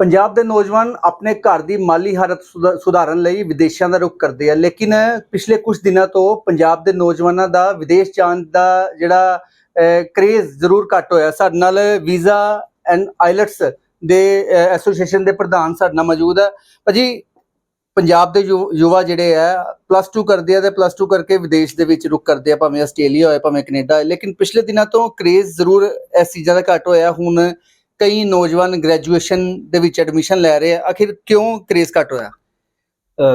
ਪੰਜਾਬ ਦੇ ਨੌਜਵਾਨ ਆਪਣੇ ਘਰ ਦੀ ਮਾਲੀ ਹਾਲਤ ਸੁਧਾ- ਸੁਧਾਰਨ ਲਈ ਵਿਦੇਸ਼ਾਂ ਦਾ ਰੁਖ ਕਰਦੇ ਆ। ਲੇਕਿਨ ਪਿਛਲੇ ਕੁਝ ਦਿਨਾਂ ਤੋਂ ਪੰਜਾਬ ਦੇ ਨੌਜਵਾਨਾਂ ਦਾ ਵਿਦੇਸ਼ ਜਾਣ ਦਾ ਜਿਹੜਾ ਕਰੇਜ਼ ਜ਼ਰੂਰ ਘਟ ਹੋਇਆ। ਸਾਡੇ ਨਾਲ ਵੀਜ਼ਾ ਐਂਡ ਆਈਲਟਸ ਦੇ ਐਸੋਸੀਏਸ਼ਨ ਦੇ ਪ੍ਰਧਾਨ ਸਾਡੇ ਨਾਲ ਮੌਜੂਦ ਹੈ ਭਾਜੀ, ਪੰਜਾਬ ਦੇ ਯੁ- ਯੁਵਾ ਜਿਹੜੇ ਆ, ਪਲੱਸ 2 ਕਰਦੇ ਆ ਤੇ ਪਲੱਸ 2 ਕਰਕੇ ਵਿਦੇਸ਼ ਦੇ ਵਿੱਚ ਰੁਕ ਕਰਦੇ ਆ, ਭਾਵੇਂ ਆਸਟ੍ਰੇਲੀਆ ਹੋਏ, ਭਾਵੇਂ ਕੈਨੇਡਾ ਹੋਏ। ਲੇਕਿਨ ਪਿਛਲੇ ਦਿਨਾਂ ਤੋਂ ਕਰੇਜ਼ ਜ਼ਰੂਰ ਇਸ ਚੀਜ਼ਾਂ ਦਾ ਘਟ ਹੋਇਆ। ਹੁਣ ਕਈ ਨੌਜਵਾਨ ਗ੍ਰੈਜੂਏਸ਼ਨ ਦੇ ਵਿੱਚ ਐਡਮਿਸ਼ਨ ਲੈ ਰਹੇ ਆ। ਆਖਿਰ ਕਿਉਂ ਕ੍ਰੇਜ਼ ਘਟ ਹੋਇਆ?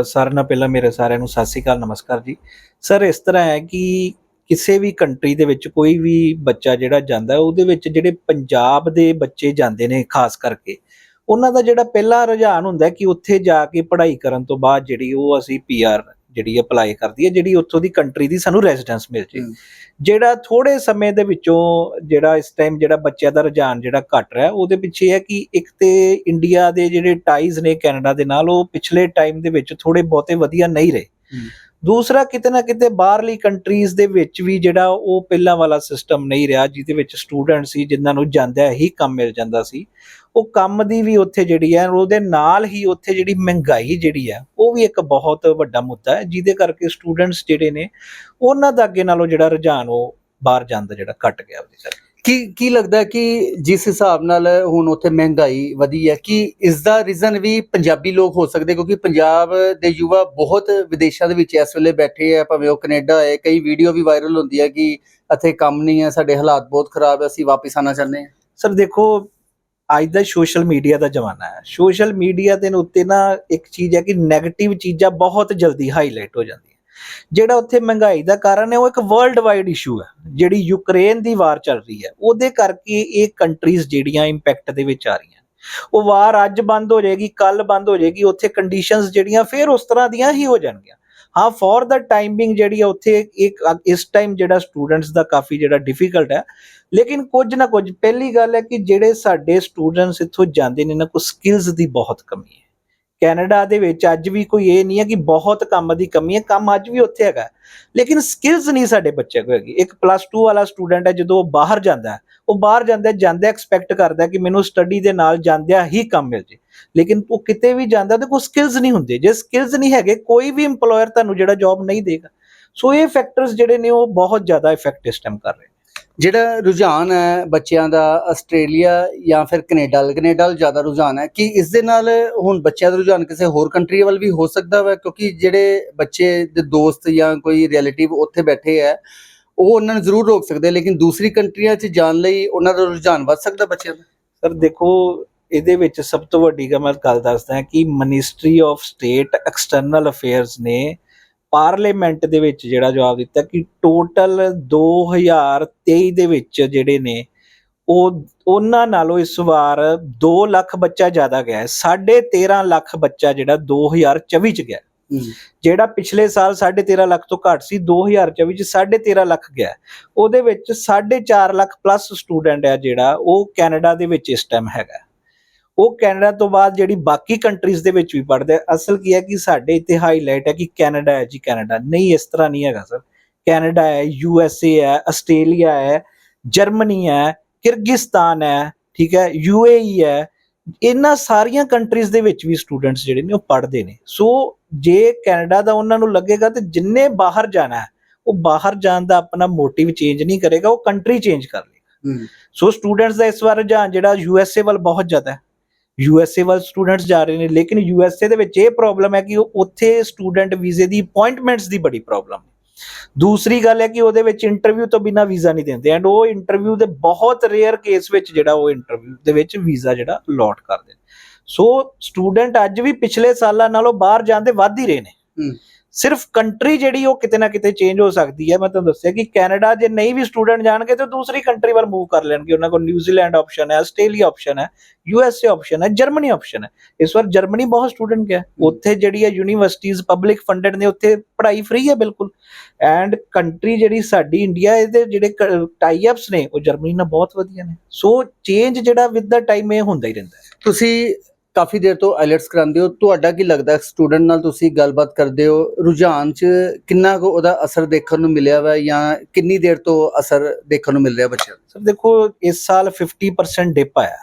ਸਾਰਿਆਂ ਨਾਲ ਪਹਿਲਾਂ ਮੇਰੇ ਸਾਰਿਆਂ ਨੂੰ ਸਤਿ ਸ਼੍ਰੀ ਅਕਾਲ, ਨਮਸਕਾਰ ਜੀ। ਸਰ ਇਸ ਤਰ੍ਹਾਂ ਹੈ ਕਿ ਕਿਸੇ ਵੀ ਕੰਟਰੀ ਦੇ ਵਿੱਚ ਕੋਈ ਵੀ ਬੱਚਾ ਜਿਹੜਾ ਜਾਂਦਾ ਉਹਦੇ ਵਿੱਚ ਜਿਹੜੇ ਪੰਜਾਬ ਦੇ ਬੱਚੇ ਜਾਂਦੇ ਨੇ ਖਾਸ ਕਰਕੇ, ਉਹਨਾਂ ਦਾ ਜਿਹੜਾ ਪਹਿਲਾ ਰੁਝਾਨ ਹੁੰਦਾ ਕਿ ਉੱਥੇ ਜਾ ਕੇ ਪੜ੍ਹਾਈ ਕਰਨ ਤੋਂ ਬਾਅਦ ਜਿਹੜੀ ਉਹ ਅਸੀਂ ਪੀਆਰ ਜਿਹੜੀ ਅਪਲਾਈ ਕਰਦੀ ਹੈ ਜਿਹੜੀ ਉੱਥੋਂ ਦੀ ਕੰਟਰੀ ਦੀ ਸਾਨੂੰ ਰੈਜ਼ੀਡੈਂਸ ਮਿਲ ਜੇ। ਜਿਹੜਾ ਥੋੜੇ ਸਮੇਂ ਦੇ ਵਿੱਚੋਂ ਜਿਹੜਾ ਇਸ ਟਾਈਮ ਜਿਹੜਾ ਬੱਚਿਆਂ ਦਾ ਰੁਝਾਨ ਜਿਹੜਾ ਘਟ ਰਿਹਾ ਉਹਦੇ ਪਿੱਛੇ ਹੈ ਕਿ ਇੱਕ ਤੇ ਇੰਡੀਆ ਦੇ ਜਿਹੜੇ ਟਾਈਜ਼ ਨੇ ਕੈਨੇਡਾ ਦੇ ਨਾਲ ਉਹ ਪਿਛਲੇ ਟਾਈਮ ਦੇ ਵਿੱਚ ਥੋੜੇ ਬਹੁਤੇ ਵਧੀਆ ਨਹੀਂ ਰਹੇ। ਦੂਸਰਾ ਕਿਤੇ ਨਾ ਕਿਤੇ ਬਾਹਰਲੀ ਕੰਟਰੀਜ਼ ਦੇ ਵਿੱਚ ਵੀ ਜਿਹੜਾ ਉਹ ਪਹਿਲਾਂ ਵਾਲਾ ਸਿਸਟਮ ਨਹੀਂ ਰਿਹਾ, ਜਿਹਦੇ ਵਿੱਚ ਸਟੂਡੈਂਟ ਸੀ, ਜਿਨ੍ਹਾਂ ਨੂੰ ਜਾਂਦਿਆਂ ਹੀ ਕੰਮ ਮਿਲ ਜਾਂਦਾ ਸੀ। ਉਹ ਕੰਮ ਦੀ ਵੀ ਉੱਥੇ ਜਿਹੜੀ ਹੈ, ਉਹਦੇ ਨਾਲ ਹੀ ਉੱਥੇ ਜਿਹੜੀ ਮਹਿੰਗਾਈ ਜਿਹੜੀ ਹੈ, ਉਹ ਵੀ ਇੱਕ ਬਹੁਤ ਵੱਡਾ ਮੁੱਦਾ ਹੈ, ਜਿਹਦੇ ਕਰਕੇ ਸਟੂਡੈਂਟਸ ਜਿਹੜੇ ਨੇ, ਉਹਨਾਂ ਦਾ ਅੱਗੇ ਨਾਲੋਂ ਜਿਹੜਾ ਰੁਝਾਨ ਉਹ ਬਾਹਰ ਜਾਂਦਾ ਜਿਹੜਾ ਘਟ ਗਿਆ ਉਹਦੇ ਕਰਕੇ। ਕੀ ਕੀ ਲੱਗਦਾ ਕਿ ਜਿਸ ਹਿਸਾਬ ਨਾਲ ਹੁਣ ਉੱਥੇ ਮਹਿੰਗਾਈ ਵਧੀ ਹੈ, ਕਿ ਇਸ ਦਾ ਰੀਜ਼ਨ ਵੀ ਪੰਜਾਬੀ ਲੋਕ ਹੋ ਸਕਦੇ? ਕਿਉਂਕਿ ਪੰਜਾਬ ਦੇ ਯੁਵਾ ਬਹੁਤ ਵਿਦੇਸ਼ਾਂ ਦੇ ਵਿੱਚ ਇਸ ਵੇਲੇ ਬੈਠੇ ਆ, ਭਾਵੇਂ ਉਹ ਕੈਨੇਡਾ ਹੈ, ਕਈ ਵੀਡੀਓ ਵੀ ਵਾਇਰਲ ਹੁੰਦੀ ਹੈ ਕਿ ਇੱਥੇ ਕੰਮ ਨਹੀਂ ਹੈ, ਸਾਡੇ ਹਾਲਾਤ ਬਹੁਤ ਖਰਾਬ ਹੈ, ਅਸੀਂ ਵਾਪਸ ਆਣਾ ਚਾਹੁੰਦੇ ਹਾਂ। ਸਰ, ਦੇਖੋ, ਅੱਜ ਦਾ ਸੋਸ਼ਲ ਮੀਡੀਆ ਦਾ ਜ਼ਮਾਨਾ ਹੈ। ਸੋਸ਼ਲ ਮੀਡੀਆ ਦੇ ਉੱਤੇ ਨਾ ਇੱਕ ਚੀਜ਼ ਹੈ ਕਿ 네ਗੇਟਿਵ ਚੀਜ਼ਾਂ ਬਹੁਤ ਜਲਦੀ ਹਾਈਲਾਈਟ ਹੋ ਜਾਂਦੀਆਂ। ਜਿਹੜਾ ਉੱਥੇ ਮਹਿੰਗਾਈ ਦਾ ਕਾਰਨ ਹੈ, ਉਹ ਇੱਕ ਵਰਲਡ ਵਾਈਡ ਇਸ਼ੂ ਹੈ, ਜਿਹੜੀ ਯੂਕਰੇਨ ਦੀ ਵਾਰ ਚੱਲ ਰਹੀ ਹੈ। ਉਹਦੇ ਕਰਕੇ ਇਹ ਕੰਟਰੀਜ਼ ਜਿਹੜੀਆਂ ਇੰਪੈਕਟ ਦੇ ਵਿੱਚ ਆ ਰਹੀਆਂ। ਉਹ ਵਾਰ ਅੱਜ ਬੰਦ ਹੋ ਜਾਏਗੀ ਕੱਲ ਬੰਦ ਹੋ ਜਾਏਗੀ, ਉੱਥੇ ਕੰਡੀਸ਼ਨਸ ਜਿਹੜੀਆਂ ਫਿਰ ਉਸ ਤਰ੍ਹਾਂ ਦੀਆਂ ਹੀ ਹੋ ਜਾਣਗੀਆਂ। ਹਾਂ ਫॉर ਦਾ ਟਾਈਮਿੰਗ ਜਿਹੜੀ ਹੈ ਉੱਥੇ ਇੱਕ ਇਸ ਟਾਈਮ ਜਿਹੜਾ ਸਟੂਡੈਂਟਸ ਦਾ ਕਾਫੀ ਜਿਹੜਾ ਡਿਫਿਕਲਟ ਹੈ। ਲੇਕਿਨ ਕੁਝ ਨਾ ਕੁਝ, ਪਹਿਲੀ ਗੱਲ ਹੈ ਕਿ ਜਿਹੜੇ ਸਾਡੇ ਸਟੂਡੈਂਟਸ ਇੱਥੋਂ ਜਾਂਦੇ ਨੇ ਨਾ ਕੋ ਸਕਿੱਲਸ ਦੀ ਬਹੁਤ ਕਮੀ ਹੈ। ਕੈਨੇਡਾ ਦੇ ਵਿੱਚ ਅੱਜ ਵੀ ਕੋਈ ਇਹ ਨਹੀਂ ਹੈ ਕਿ ਬਹੁਤ ਕੰਮ ਦੀ ਕਮੀ ਹੈ, ਕੰਮ ਅੱਜ ਵੀ ਉੱਥੇ ਹੈਗਾ। ਲੇਕਿਨ ਸਕਿੱਲਸ ਨਹੀਂ ਸਾਡੇ ਬੱਚੇ ਕੋਲ ਹੈਗੀ। ਇੱਕ ਪਲੱਸ 2 ਵਾਲਾ ਸਟੂਡੈਂਟ ਹੈ, ਜਦੋਂ ਉਹ ਬਾਹਰ ਜਾਂਦਾ ਉਹ ਬਾਹਰ ਜਾਂਦਾ ਜਾਂਦਾ ਐਕਸਪੈਕਟ ਕਰਦਾ ਕਿ ਮੈਨੂੰ ਸਟੱਡੀ ਦੇ ਨਾਲ ਜਾਂਦਿਆਂ ਹੀ ਕੰਮ ਮਿਲ ਜੇ। ਲੇਕਿਨ ਉਹ ਕਿਤੇ ਵੀ ਜਾਂਦਾ ਤੇ ਕੋਈ ਸਕਿੱਲਸ ਨਹੀਂ ਹੁੰਦੇ। ਜੇ ਸਕਿੱਲਸ ਨਹੀਂ ਹੈਗੇ, ਕੋਈ ਵੀ EMPLOYER ਤੁਹਾਨੂੰ ਜਿਹੜਾ ਜੌਬ ਨਹੀਂ ਦੇਗਾ। ਸੋ ਇਹ ਫੈਕਟਰਸ ਜਿਹੜੇ ਨੇ, ਉਹ ਬਹੁਤ ਜ਼ਿਆਦਾ ਇਫੈਕਟ ਇਸ ਟਾਈਮ ਕਰ ਰਹੇ ਨੇ। ਜਿਹੜਾ ਰੁਝਾਨ ਹੈ ਬੱਚਿਆਂ ਦਾ, ਆਸਟ੍ਰੇਲੀਆ ਜਾਂ ਫਿਰ ਕੈਨੇਡਾ ਕੈਨੇਡਾ ਵੱਲ ਜ਼ਿਆਦਾ ਰੁਝਾਨ ਹੈ, ਕਿ ਇਸ ਦੇ ਨਾਲ ਹੁਣ ਬੱਚਿਆਂ ਦਾ ਰੁਝਾਨ ਕਿਸੇ ਹੋਰ ਕੰਟਰੀ ਵੱਲ ਵੀ ਹੋ ਸਕਦਾ ਹੈ ਕਿਉਂਕਿ ਜਿਹੜੇ ਬੱਚੇ ਦੇ ਦੋਸਤ ਜਾਂ ਕੋਈ ਰਿਲੇਟਿਵ ਉੱਥੇ ਬੈਠੇ ਹੈ, ਉਹ ਉਹਨਾਂ ਨੂੰ ਜ਼ਰੂਰ ਰੋਕ ਸਕਦੇ ਲੇਕਿਨ ਦੂਸਰੀ ਕੰਟਰੀਆਂ 'ਚ ਜਾਣ ਲਈ ਉਹਨਾਂ ਦਾ ਰੁਝਾਨ ਵੱਧ ਸਕਦਾ ਬੱਚਿਆਂ ਦਾ? ਸਰ, ਦੇਖੋ, ਇਹਦੇ ਵਿੱਚ ਸਭ ਤੋਂ ਵੱਡੀ ਗੱਲ ਮੈਂ ਗੱਲ ਦੱਸਦਾ ਕਿ ministry of state external affairs ਨੇ ਪਾਰਲੀਮੈਂਟ ਦੇ ਵਿੱਚ ਜਿਹੜਾ ਜਵਾਬ ਦਿੱਤਾ ਕਿ ਟੋਟਲ 2023 ਦੇ ਵਿੱਚ ਜਿਹੜੇ ਨੇ ਉਹ ਉਹਨਾਂ ਨਾਲੋਂ ਇਸ ਵਾਰ 2 ਲੱਖ ਬੱਚਾ ਜ਼ਿਆਦਾ ਗਿਆ ਹੈ। 13.5 ਲੱਖ ਬੱਚਾ ਜਿਹੜਾ 2024 ਚ ਗਿਆ ਜਿਹੜਾ ਪਿਛਲੇ ਸਾਲ 13.5 ਲੱਖ ਤੋਂ ਘੱਟ ਸੀ 2024 ਚ 13.5 ਲੱਖ ਗਿਆ। ਉਹਦੇ ਵਿੱਚ 4.5 ਲੱਖ ਪਲੱਸ ਸਟੂਡੈਂਟ ਹੈ ਜਿਹੜਾ ਉਹ ਕੈਨੇਡਾ ਦੇ ਵਿੱਚ ਇਸ ਟਾਈਮ ਹੈਗਾ ਉਹ ਕੈਨੇਡਾ ਤੋਂ ਬਾਅਦ ਜਿਹੜੀ ਬਾਕੀ ਕੰਟਰੀਜ਼ ਦੇ ਵਿੱਚ ਵੀ ਪੜਦੇ ਅਸਲ ਕੀ ਹੈ ਕਿ ਸਾਡੇ ਇੱਥੇ ਹਾਈਲਾਈਟ ਹੈ ਕਿ ਕੈਨੇਡਾ ਹੈ ਜੀ ਕੈਨੇਡਾ। ਨਹੀਂ ਇਸ ਤਰ੍ਹਾਂ ਨਹੀਂ ਹੈਗਾ ਸਰ। ਕੈਨੇਡਾ ਹੈ ਯੂ ਐਸ ਏ ਹੈ ਆਸਟ੍ਰੇਲੀਆ ਹੈ ਜਰਮਨੀ ਹੈ ਕਿਰਗਿਸਤਾਨ ਹੈ ਠੀਕ ਹੈ ਯੂ ਏ ਈ ਹੈ। ਇਹਨਾਂ ਸਾਰੀਆਂ ਕੰਟਰੀਜ਼ ਦੇ ਵਿੱਚ ਵੀ ਸਟੂਡੈਂਟਸ ਜਿਹੜੇ ਨੇ ਉਹ ਪੜ੍ਹਦੇ ਨੇ। ਸੋ ਜੇ ਕੈਨੇਡਾ ਦਾ ਉਹਨਾਂ ਨੂੰ ਲੱਗੇਗਾ ਤੇ ਜਿੰਨੇ ਬਾਹਰ ਜਾਣਾ ਹੈ ਉਹ ਬਾਹਰ ਜਾਣ ਦਾ ਆਪਣਾ ਮੋਟਿਵ ਚੇਂਜ ਨਹੀਂ ਕਰੇਗਾ ਉਹ ਕੰਟਰੀ ਚੇਂਜ ਕਰ ਲੇਗਾ ਸੋ ਸਟੂਡੈਂਟਸ ਦਾ ਇਸ ਵਾਰ ਰੁਝਾਨ ਜਿਹੜਾ ਯੂ ਐਸ ਏ ਵੱਲ ਬਹੁਤ ਜ਼ਿਆਦਾ ਹੈ ਯੂ ਐਸ ਏ ਵੱਲ ਸਟੂਡੈਂਟਸ ਜਾ ਰਹੇ ਨੇ, ਲੇਕਿਨ ਯੂ ਐਸ ਏ ਦੇ ਵਿੱਚ ਇਹ ਪ੍ਰੋਬਲਮ ਹੈ ਕਿ ਉੱਥੇ ਸਟੂਡੈਂਟ ਵੀਜ਼ੇ ਦੀ ਅਪਾਇੰਟਮੈਂਟਸ ਦੀ ਬੜੀ ਪ੍ਰੋਬਲਮ ਹੈ ਦੂਸਰੀ ਗੱਲ ਹੈ ਕਿ ਉਹਦੇ ਵਿੱਚ ਇੰਟਰਵਿਊ ਤੋਂ ਬਿਨਾ ਵੀਜ਼ਾ ਨਹੀਂ ਦਿੰਦੇ ਐਂਡ ਉਹ ਇੰਟਰਵਿਊ ਦੇ ਬਹੁਤ ਰੇਅਰ ਕੇਸ ਵਿੱਚ ਜਿਹੜਾ ਉਹ ਇੰਟਰਵਿਊ ਦੇ ਵਿੱਚ ਵੀਜ਼ਾ ਜਿਹੜਾ ਅਲੋਟ ਕਰਦੇ ਨੇ। ਸੋ ਸਟੂਡੈਂਟ ਅੱਜ ਵੀ ਪਿਛਲੇ ਸਾਲਾਂ ਨਾਲੋਂ ਬਾਹਰ ਜਾਂਦੇ ਵੱਧ ਹੀ ਰਹੇ ਨੇ। ਸਿਰਫ ਕੰਟਰੀ ਜਿਹੜੀ ਉਹ ਕਿਤੇ ਨਾ ਕਿਤੇ ਚੇਂਜ ਹੋ ਸਕਦੀ ਹੈ। ਮੈਂ ਤੁਹਾਨੂੰ ਦੱਸਿਆ ਕਿ ਕੈਨੇਡਾ ਜੇ ਨਹੀਂ ਵੀ ਸਟੂਡੈਂਟ ਜਾਣਗੇ ਤਾਂ ਦੂਸਰੀ ਕੰਟਰੀ ਵੱਲ ਮੂਵ ਕਰ ਲੈਣਗੇ। ਉਹਨਾਂ ਕੋਲ ਨਿਊਜ਼ੀਲੈਂਡ ਆਪਸ਼ਨ ਹੈ ਆਸਟ੍ਰੇਲੀਆ ਆਪਸ਼ਨ ਹੈ ਯੂ ਐਸ ਏ ਆਪਸ਼ਨ ਹੈ ਜਰਮਨੀ ਆਪਸ਼ਨ ਹੈ। ਇਸ ਵਾਰ ਜਰਮਨੀ ਬਹੁਤ ਸਟੂਡੈਂਟ ਗਿਆ। ਉੱਥੇ ਜਿਹੜੀ ਹੈ ਯੂਨੀਵਰਸਿਟੀਜ਼ ਪਬਲਿਕ ਫੰਡਡ ਨੇ ਉੱਥੇ ਪੜ੍ਹਾਈ ਫ੍ਰੀ ਹੈ ਬਿਲਕੁਲ। ਐਂਡ ਕੰਟਰੀ ਜਿਹੜੀ ਸਾਡੀ ਇੰਡੀਆ ਇਹਦੇ ਜਿਹੜੇ ਟਾਈ ਅਪਸ ਨੇ ਉਹ ਜਰਮਨੀ ਨਾਲ ਬਹੁਤ ਵਧੀਆ ਨੇ। ਸੋ ਚੇਂਜ ਜਿਹੜਾ ਵਿਦ ਦਾ ਟਾਈਮ ਇਹ ਹੁੰਦਾ ਹੀ ਰਹਿੰਦਾ ਤੁਸੀਂ ਕਾਫੀ ਦੇਰ ਤੋਂ ਆਈਲਟਸ ਕਰਾਉਂਦੇ ਹੋ। ਤੁਹਾਡਾ ਕੀ ਲੱਗਦਾ ਸਟੂਡੈਂਟ ਨਾਲ ਤੁਸੀਂ ਗੱਲਬਾਤ ਕਰਦੇ ਹੋ। ਰੁਝਾਨ 'ਚ ਕਿੰਨਾ ਕੁ ਉਹਦਾ ਅਸਰ ਦੇਖਣ ਨੂੰ ਮਿਲਿਆ ਵਾ ਜਾਂ ਕਿੰਨੀ ਦੇਰ ਤੋਂ ਅਸਰ ਦੇਖਣ ਨੂੰ ਮਿਲ ਰਿਹਾ ਬੱਚਿਆਂ ਨੂੰ? ਸਰ ਦੇਖੋ, ਇਸ ਸਾਲ 50% ਡਿਪ ਆਇਆ।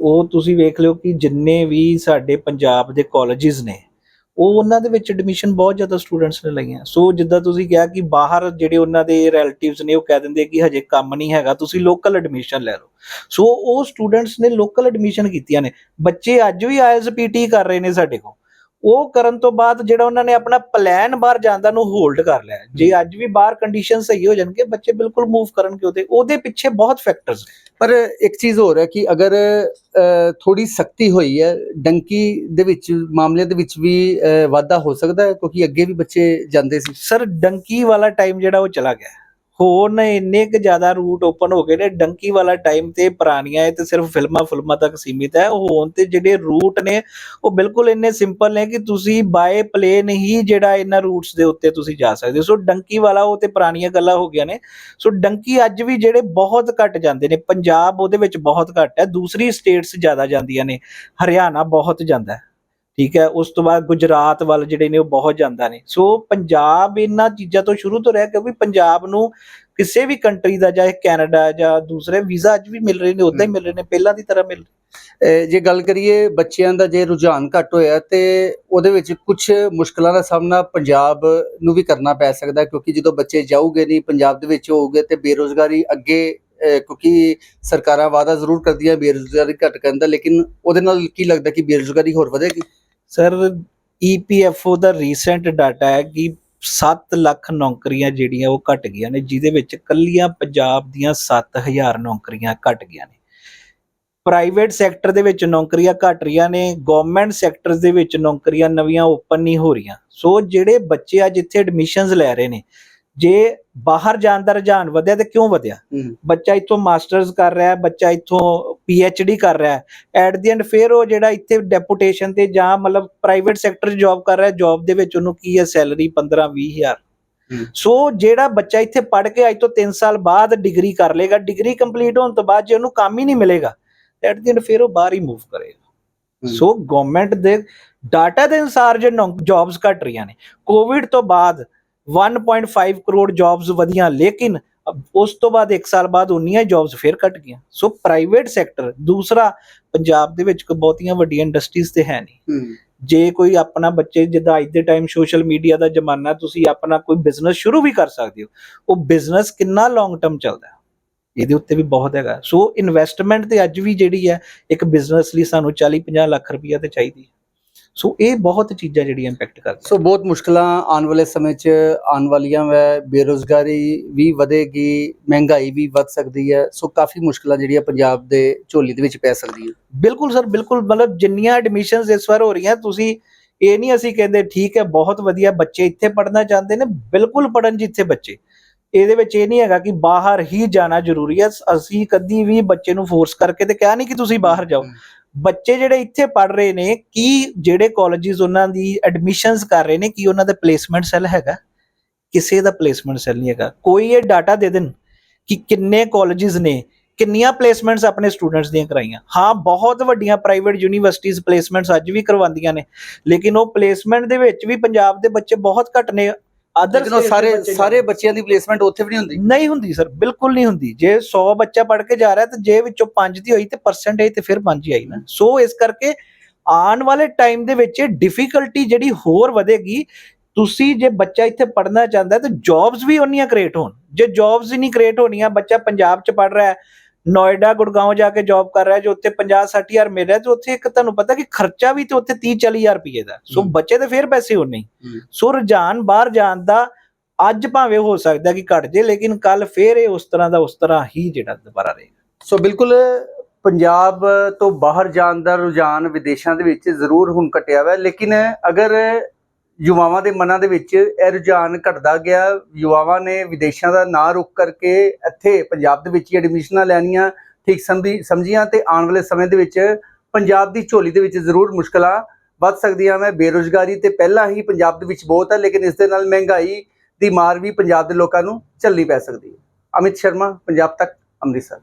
ਉਹ ਤੁਸੀਂ ਵੇਖ ਲਿਓ ਕਿ ਜਿੰਨੇ ਵੀ ਸਾਡੇ ਪੰਜਾਬ ਦੇ ਕਾਲਜਿਸ ਨੇ ਉਹ ਉਹਨਾਂ ਦੇ ਵਿੱਚ ਐਡਮਿਸ਼ਨ ਬਹੁਤ ਜ਼ਿਆਦਾ ਸਟੂਡੈਂਟਸ ਨੇ ਲਈਆਂ। ਸੋ ਜਿੱਦਾਂ ਤੁਸੀਂ ਕਿਹਾ ਕਿ ਬਾਹਰ ਜਿਹੜੇ ਉਹਨਾਂ ਦੇ ਰਿਲੇਟਿਵਸ ਨੇ, ਉਹ ਕਹਿ ਦਿੰਦੇ ਕਿ ਹਜੇ ਕੰਮ ਨਹੀਂ ਹੈਗਾ, ਤੁਸੀਂ ਲੋਕਲ ਐਡਮਿਸ਼ਨ ਲੈ ਲਓ। ਸੋ ਉਹ ਸਟੂਡੈਂਟਸ ਨੇ ਲੋਕਲ ਐਡਮਿਸ਼ਨ ਕੀਤੀਆਂ ਨੇ। ਬੱਚੇ ਅੱਜ ਵੀ ਆਇਲਸ ਪੀਟੀ ਕਰ ਰਹੇ ਨੇ ਸਾਡੇ ਕੋਲ। ਉਹ ਕਰਨ ਤੋਂ ਬਾਅਦ ਜਿਹੜਾ ਉਹਨਾਂ ਨੇ ਆਪਣਾ ਪਲਾਨ ਬਾਹਰ ਜਾਣ ਦਾ ਨੂੰ ਹੋਲਡ ਕਰ ਲਿਆ। ਜੇ ਅੱਜ ਵੀ ਬਾਹਰ ਕੰਡੀਸ਼ਨ ਸਹੀ ਹੋ ਜਾਣਗੇ ਬੱਚੇ ਬਿਲਕੁਲ ਮੂਵ ਕਰਨਗੇ ਉਹਦੇ। ਉਹਦੇ ਪਿੱਛੇ ਬਹੁਤ ਫੈਕਟਰਸ ਪਰ ਇੱਕ ਚੀਜ਼ ਹੋਰ ਹੈ ਕਿ ਅਗਰ ਥੋੜੀ ਸਖਤੀ ਹੋਈ ਹੈ ਡੰਕੀ ਦੇ ਵਿੱਚ ਮਾਮਲੇ ਦੇ ਵਿੱਚ ਵੀ ਵਾਧਾ ਹੋ ਸਕਦਾ ਹੈ ਕਿਉਂਕਿ ਅੱਗੇ ਵੀ ਬੱਚੇ ਜਾਂਦੇ ਸੀ। ਸਰ ਡੰਕੀ ਵਾਲਾ ਟਾਈਮ ਜਿਹੜਾ ਉਹ ਚਲਾ ਗਿਆ। ਹੋਰ ਨੇ ਇੰਨੇ ਕੁ ਜ਼ਿਆਦਾ ਰੂਟ ਓਪਨ ਹੋ ਗਏ ਨੇ, ਡੰਕੀ ਵਾਲਾ ਟਾਈਮ ਤੇ ਪੁਰਾਣੀਆਂ ਇਹ ਤੇ ਸਿਰਫ ਫਿਲਮਾਂ ਫਿਲਮਾਂ ਤੱਕ ਸੀਮਿਤ ਹੈ। ਉਹ ਹੁਣ ਤੇ ਜਿਹੜੇ ਰੂਟ ਨੇ, ਉਹ ਬਿਲਕੁਲ ਇੰਨੇ ਸਿੰਪਲ ਨੇ ਕਿ ਤੁਸੀਂ ਬਾਏ ਪਲੇਨ ਹੀ ਜਿਹੜਾ ਇਹਨਾਂ ਰੂਟਸ ਦੇ ਉੱਤੇ ਤੁਸੀਂ ਜਾ ਸਕਦੇ ਹੋ। ਸੋ ਡੰਕੀ ਵਾਲਾ ਉਹ ਤੇ ਪੁਰਾਣੀਆਂ ਗੱਲਾਂ ਹੋ ਗਈਆਂ ਨੇ। ਸੋ ਡੰਕੀ ਅੱਜ ਵੀ ਜਿਹੜੇ ਬਹੁਤ ਘੱਟ ਜਾਂਦੇ ਨੇ, ਪੰਜਾਬ ਉਹਦੇ ਵਿੱਚ ਬਹੁਤ ਘੱਟ ਹੈ, ਦੂਸਰੀ ਸਟੇਟਸ ਜ਼ਿਆਦਾ ਜਾਂਦੀਆਂ ਨੇ, ਹਰਿਆਣਾ ਬਹੁਤ ਜਾਂਦਾ ਹੈ। ਠੀਕ ਹੈ ਉਸ ਤੋਂ ਬਾਅਦ ਗੁਜਰਾਤ ਵੱਲ ਜਿਹੜੇ ਨੇ ਉਹ ਬਹੁਤ ਜਾਂਦਾ ਨੇ। ਸੋ ਪੰਜਾਬ ਇਹਨਾਂ ਚੀਜ਼ਾਂ ਤੋਂ ਸ਼ੁਰੂ ਤੋਂ ਰਿਹਾ ਕਿਉਂਕਿ ਪੰਜਾਬ ਨੂੰ ਕਿਸੇ ਵੀ ਕੰਟਰੀ ਦਾ ਚਾਹੇ ਕੈਨੇਡਾ ਜਾਂ ਦੂਸਰੇ ਵੀਜ਼ਾ ਅੱਜ ਵੀ ਮਿਲ ਰਹੇ ਨੇ ਉਦਾਂ ਹੀ ਮਿਲ ਰਹੇ ਨੇ ਪਹਿਲਾਂ ਦੀ ਤਰ੍ਹਾਂ ਮਿਲ ਜੇ ਗੱਲ ਕਰੀਏ ਬੱਚਿਆਂ ਦਾ ਜੇ ਰੁਝਾਨ ਘੱਟ ਹੋਇਆ ਤੇ ਉਹਦੇ ਵਿੱਚ ਕੁਝ ਮੁਸ਼ਕਲਾਂ ਦਾ ਸਾਹਮਣਾ ਪੰਜਾਬ ਨੂੰ ਵੀ ਕਰਨਾ ਪੈ ਸਕਦਾ ਕਿਉਂਕਿ ਜਦੋਂ ਬੱਚੇ ਜਾਊਗੇ ਨਹੀਂ ਪੰਜਾਬ ਦੇ ਵਿੱਚ ਹੋਊਗੇ ਤੇ ਬੇਰੋਜ਼ਗਾਰੀ ਅੱਗੇ ਕਿਉਂਕਿ ਸਰਕਾਰਾਂ ਵਾਅਦਾ ਜ਼ਰੂਰ ਕਰਦੀਆਂ ਬੇਰੋਜ਼ਗਾਰੀ ਘੱਟ ਕਰਨ ਦਾ ਲੇਕਿਨ ਉਹਦੇ ਨਾਲ ਕੀ ਲੱਗਦਾ ਕਿ ਬੇਰੋਜ਼ਗਾਰੀ ਹੋਰ ਵਧੇਗੀ? ਸਰ ਈਪੀਐਫਓ ਦਾ ਰੀਸੈਂਟ ਡਾਟਾ ਹੈ ਕਿ 7 ਲੱਖ ਨੌਕਰੀਆਂ ਜਿਹੜੀਆਂ ਉਹ ਘਟ ਗਈਆਂ ਨੇ, ਜਿਹਦੇ ਵਿੱਚ ਕੱਲੀਆਂ ਪੰਜਾਬ ਦੀਆਂ 7000 ਨੌਕਰੀਆਂ ਘਟ ਗਈਆਂ ਨੇ। ਪ੍ਰਾਈਵੇਟ ਸੈਕਟਰ ਦੇ ਵਿੱਚ ਨੌਕਰੀਆਂ ਘਟ ਰਹੀਆਂ ਨੇ ਗਵਰਨਮੈਂਟ ਸੈਕਟਰਸ ਦੇ ਵਿੱਚ ਨੌਕਰੀਆਂ ਨਵੀਆਂ ਓਪਨ ਨਹੀਂ ਹੋ ਰਹੀਆਂ। ਸੋ ਜਿਹੜੇ ਬੱਚੇ ਅੱਜ ਇੱਥੇ ਐਡਮਿਸ਼ਨਸ ਲੈ ਰਹੇ ਨੇ ਜੇ ਬਾਹਰ ਜਾਣ ਦਾ ਰੁਝਾਨ ਵਧਿਆ ਤੇ ਕਿਉਂ ਵਧਿਆ। ਬੱਚਾ ਇੱਥੋਂ ਮਾਸਟਰਸ ਕਰ ਰਿਹਾ ਹੈ ਬੱਚਾ ਇੱਥੋਂ ਡੀ ਕਰ ਰਿਹਾ ਹੈ ਐਟ ਦੀ ਐਂਡ ਫਿਰ ਉਹ ਜਿਹੜਾ ਇੱਥੇ ਡੈਪੂਟੇਸ਼ਨ ਤੇ ਜਾਂ ਮਤਲਬ ਪ੍ਰਾਈਵੇਟ ਸੈਕਟਰ ਜੌਬ ਕਰ ਰਿਹਾ ਜੌਬ ਦੇ ਵਿੱਚ ਉਹਨੂੰ ਕੀ ਹੈ ਸੈਲਰੀ 15 20000 ਹੂੰ। ਸੋ ਜਿਹੜਾ ਬੱਚਾ ਇੱਥੇ ਪੜ੍ਹ ਕੇ ਅੱਜ ਤੋਂ 3 ਸਾਲ ਬਾਅਦ ਡਿਗਰੀ ਕਰ ਲੇਗਾ ਡਿਗਰੀ ਕੰਪਲੀਟ ਹੋਣ ਤੋਂ ਬਾਅਦ ਜੇ ਉਹਨੂੰ ਕੰਮ ਹੀ ਨਹੀਂ ਮਿਲੇਗਾ ਐਟ ਦੀ ਐਂਡ ਫਿਰ ਉਹ ਬਾਹਰ ਹੀ ਮੂਵ ਕਰੇਗਾ। ਸੋ ਗਵਰਨਮੈਂਟ ਦੇ ਡਾਟਾ ਦੇ ਅਨੁਸਾਰ ਜੇ ਜੌਬਸ ਘਟ ਰਹੀਆਂ ਨੇ ਕੋਵਿਡ ਤੋਂ ਬਾਅਦ 1.5 ਕਰੋੜ ਜੌਬਸ ਵਧੀਆਂ ਲੇਕਿਨ ਉਸ ਤੋਂ ਬਾਅਦ 1 ਸਾਲ ਬਾਅਦ ਉਨੀਆਂ ਜੌਬਸ ਫਿਰ ਘਟ ਗਈਆਂ। ਸੋ ਪ੍ਰਾਈਵੇਟ ਸੈਕਟਰ ਦੂਸਰਾ ਪੰਜਾਬ ਦੇ ਵਿੱਚ ਬਹੁਤੀਆਂ ਵੱਡੀਆਂ ਇੰਡਸਟਰੀਜ਼ ਤੇ ਹੈ ਨਹੀਂ। ਜੇ ਕੋਈ ਆਪਣਾ ਬੱਚੇ ਜਿੱਦਾਂ ਅੱਜ ਦੇ ਟਾਈਮ ਸੋਸ਼ਲ ਮੀਡੀਆ ਦਾ ਜ਼ਮਾਨਾ ਤੁਸੀਂ ਆਪਣਾ ਕੋਈ ਬਿਜ਼ਨਸ ਸ਼ੁਰੂ ਵੀ ਕਰ ਸਕਦੇ ਹੋ। ਉਹ ਬਿਜ਼ਨਸ ਕਿੰਨਾ ਲੌਂਗ ਟਰਮ ਚੱਲਦਾ ਇਹਦੇ ਉੱਤੇ ਵੀ ਬਹੁਤ ਹੈਗਾ। ਸੋ ਇਨਵੈਸਟਮੈਂਟ ਤੇ ਅੱਜ ਵੀ ਜਿਹੜੀ ਹੈ ਇੱਕ ਬਿਜ਼ਨਸ ਲਈ ਸਾਨੂੰ 40 50 ਲੱਖ ਰੁਪਈਆ ਤੇ ਚਾਹੀਦੀ ਹੈ। ਸੋ ਇਹ ਬਹੁਤ ਚੀਜ਼ਾਂ ਜਿਹੜੀਆਂ ਇੰਪੈਕਟ ਕਰਦੀਆਂ। ਸੋ ਬਹੁਤ ਮੁਸ਼ਕਲਾਂ ਆਉਣ ਵਾਲੇ ਸਮੇਂ 'ਚ ਆਉਣ ਵਾਲੀਆਂ ਵੈ। ਬੇਰੋਜ਼ਗਾਰੀ ਵੀ ਵਧੇਗੀ ਮਹਿੰਗਾਈ ਵੀ ਵੱਧ ਸਕਦੀ ਹੈ। ਸੋ ਕਾਫੀ ਮੁਸ਼ਕਲਾਂ ਜਿਹੜੀਆਂ ਪੰਜਾਬ ਦੇ ਝੋਲੀ ਦੇ ਵਿੱਚ ਪੈ ਸਕਦੀ ਹੈ। ਬਿਲਕੁਲ ਸਰ ਬਿਲਕੁਲ। ਮਤਲਬ ਜਿੰਨੀਆਂ ਐਡਮਿਸ਼ਨਸ ਇਸ ਵਾਰ ਹੋ ਰਹੀਆਂ ਤੁਸੀਂ ਇਹ ਨਹੀਂ ਅਸੀਂ ਕਹਿੰਦੇ ਠੀਕ ਹੈ ਬਹੁਤ ਵਧੀਆ ਬੱਚੇ ਇੱਥੇ ਪੜ੍ਹਨਾ ਚਾਹੁੰਦੇ ਨੇ। ਬਿਲਕੁਲ ਪੜਨ ਜਿੱਥੇ ਬੱਚੇ। ਇਹਦੇ ਵਿੱਚ ਇਹ ਨਹੀਂ ਹੈਗਾ ਕਿ ਬਾਹਰ ਹੀ ਜਾਣਾ ਜ਼ਰੂਰੀ ਹੈ। ਅਸੀਂ ਕਦੀ ਵੀ ਬੱਚੇ ਨੂੰ ਫੋਰਸ ਕਰਕੇ ਤੇ ਕਿਹਾ ਨਹੀਂ ਕਿ ਤੁਸੀਂ ਬਾਹਰ ਜਾਓ। ਬੱਚੇ ਜਿਹੜੇ ਇੱਥੇ ਪੜ ਰਹੇ ਨੇ, ਕੀ ਜਿਹੜੇ ਕਾਲਜਸ ਉਹਨਾਂ ਦੀ ਐਡਮਿਸ਼ਨਸ ਕਰ ਰਹੇ ਨੇ, ਕੀ ਉਹਨਾਂ ਦਾ ਪਲੇਸਮੈਂਟ ਸੈੱਲ ਹੈਗਾ? ਕਿਸੇ ਦਾ ਪਲੇਸਮੈਂਟ ਸੈੱਲ ਨਹੀਂ ਹੈਗਾ। ਕੋਈ ਇਹ ਡਾਟਾ ਦੇ ਦੇਣ ਕਿ ਕਿੰਨੇ ਕਾਲਜਸ ਨੇ, ਕਿੰਨੀਆਂ ਪਲੇਸਮੈਂਟਸ ਆਪਣੇ ਸਟੂਡੈਂਟਸ ਦੀਆਂ ਕਰਾਈਆਂ। ਹਾਂ, ਬਹੁਤ ਵੱਡੀਆਂ ਪ੍ਰਾਈਵੇਟ ਯੂਨੀਵਰਸਿਟੀਆਂ ਪਲੇਸਮੈਂਟਸ ਅੱਜ ਵੀ ਕਰਵਾਉਂਦੀਆਂ ਨੇ, ਲੇਕਿਨ ਉਹ ਪਲੇਸਮੈਂਟ ਦੇ ਵਿੱਚ ਵੀ ਪੰਜਾਬ ਦੇ ਬੱਚੇ ਬਹੁਤ ਘੱਟ ਨੇ। ਅਦਰ ਲੇਕਿਨ ਉਹ ਸਾਰੇ ਸਾਰੇ ਬੱਚਿਆਂ ਦੀ ਪਲੇਸਮੈਂਟ ਉੱਥੇ ਵੀ ਨਹੀਂ ਹੁੰਦੀ। ਨਹੀਂ ਹੁੰਦੀ ਸਰ ਬਿਲਕੁਲ ਨਹੀਂ ਹੁੰਦੀ। ਜੇ 100 ਬੱਚਾ ਪੜ੍ਹ ਕੇ ਜਾ ਰਿਹਾ ਤੇ ਜੇ ਵਿੱਚੋਂ 5 ਦੀ ਹੋਈ ਤੇ ਪਰਸੈਂਟੇਜ ਤੇ ਫਿਰ 5 ਹੀ ਆਈ ਨਾ। ਸੋ ਇਸ ਕਰਕੇ ਆਉਣ ਵਾਲੇ ਟਾਈਮ ਦੇ ਵਿੱਚ ਡਿਫਿਕਲਟੀ ਜਿਹੜੀ ਹੋਰ ਵਧੇਗੀ। ਤੁਸੀਂ ਜੇ ਬੱਚਾ ਇੱਥੇ ਪੜ੍ਹਨਾ ਚਾਹੁੰਦਾ ਤੇ ਜੌਬਸ ਵੀ ਉਹਨੀਆਂ ਕ੍ਰੀਏਟ ਹੋਣ। ਜੇ ਜੌਬਸ ਹੀ ਨਹੀਂ ਕ੍ਰੀਏਟ ਹੋਣੀਆਂ ਬੱਚਾ ਪੰਜਾਬ 'ਚ ਪੜ੍ਹ ਰਿਹਾ ਹੈ ਨੋਇਡਾ ਗੁੜਗਾਉਂ ਜਾ ਕੇ ਜੌਬ ਕਰ ਰਿਹਾ ਜੋ ਉੱਥੇ 50 60 ਹਜ਼ਾਰ ਮਿਲ ਰਿਹਾ ਤੇ ਉੱਥੇ ਇੱਕ ਤੁਹਾਨੂੰ ਪਤਾ ਕਿ ਖਰਚਾ ਵੀ ਤੇ ਉੱਥੇ 30 40 ਹਜ਼ਾਰ ਰੁਪਏ ਦਾ ਸੋ। ਬੱਚੇ ਤੇ ਫਿਰ ਪੈਸੇ ਹੋਣੇ। ਸੋ ਰੁਝਾਨ ਬਾਹਰ ਜਾਣ ਦਾ ਅੱਜ ਭਾਵੇਂ ਹੋ ਸਕਦਾ ਕਿ ਘਟ ਜੇ ਲੇਕਿਨ ਕੱਲ ਫੇਰ ਇਹ ਉਸ ਤਰ੍ਹਾਂ ਦਾ ਉਸ ਤਰ੍ਹਾਂ ਹੀ ਜਿਹੜਾ ਦੁਬਾਰਾ ਰਹੇਗਾ ਸੋ ਬਿਲਕੁਲ ਪੰਜਾਬ ਤੋਂ ਬਾਹਰ ਜਾਣ ਦਾ ਰੁਝਾਨ ਵਿਦੇਸ਼ਾਂ ਦੇ ਵਿੱਚ ਜ਼ਰੂਰ ਹੁਣ ਘਟਿਆ ਵਾ ਲੇਕਿਨ ਅਗਰ ਯੁਵਾਵਾਂ ਦੇ ਮਨਾਂ ਦੇ ਵਿੱਚ ਇਹ ਰੁਝਾਨ ਘਟਦਾ ਗਿਆ। ਯੁਵਾਵਾਂ ਨੇ ਵਿਦੇਸ਼ਾਂ ਦਾ ਨਾਂ ਰੁਕ ਕਰਕੇ ਇੱਥੇ ਪੰਜਾਬ ਦੇ ਵਿੱਚ ਹੀ ਐਡਮਿਸ਼ਨਾਂ ਲੈਣੀਆਂ ਠੀਕ ਸਮਝੀ ਸਮਝੀਆਂ ਤੇ ਆਉਣ ਵਾਲੇ ਸਮੇਂ ਦੇ ਵਿੱਚ ਪੰਜਾਬ ਦੀ ਝੋਲੀ ਦੇ ਵਿੱਚ ਜ਼ਰੂਰ ਮੁਸ਼ਕਲਾਂ ਵੱਧ ਸਕਦੀਆਂ ਮੈਂ ਬੇਰੋਜ਼ਗਾਰੀ ਤੇ ਪਹਿਲਾਂ ਹੀ ਪੰਜਾਬ ਦੇ ਵਿੱਚ ਬਹੁਤ ਹੈ, ਲੇਕਿਨ ਇਸ ਦੇ ਨਾਲ ਮਹਿੰਗਾਈ ਦੀ ਮਾਰ ਵੀ ਪੰਜਾਬ ਦੇ ਲੋਕਾਂ ਨੂੰ ਝੱਲਣੀ ਪੈ ਸਕਦੀ ਹੈ। ਅਮਿਤ ਸ਼ਰਮਾ, ਪੰਜਾਬ ਤੱਕ, ਅੰਮ੍ਰਿਤਸਰ।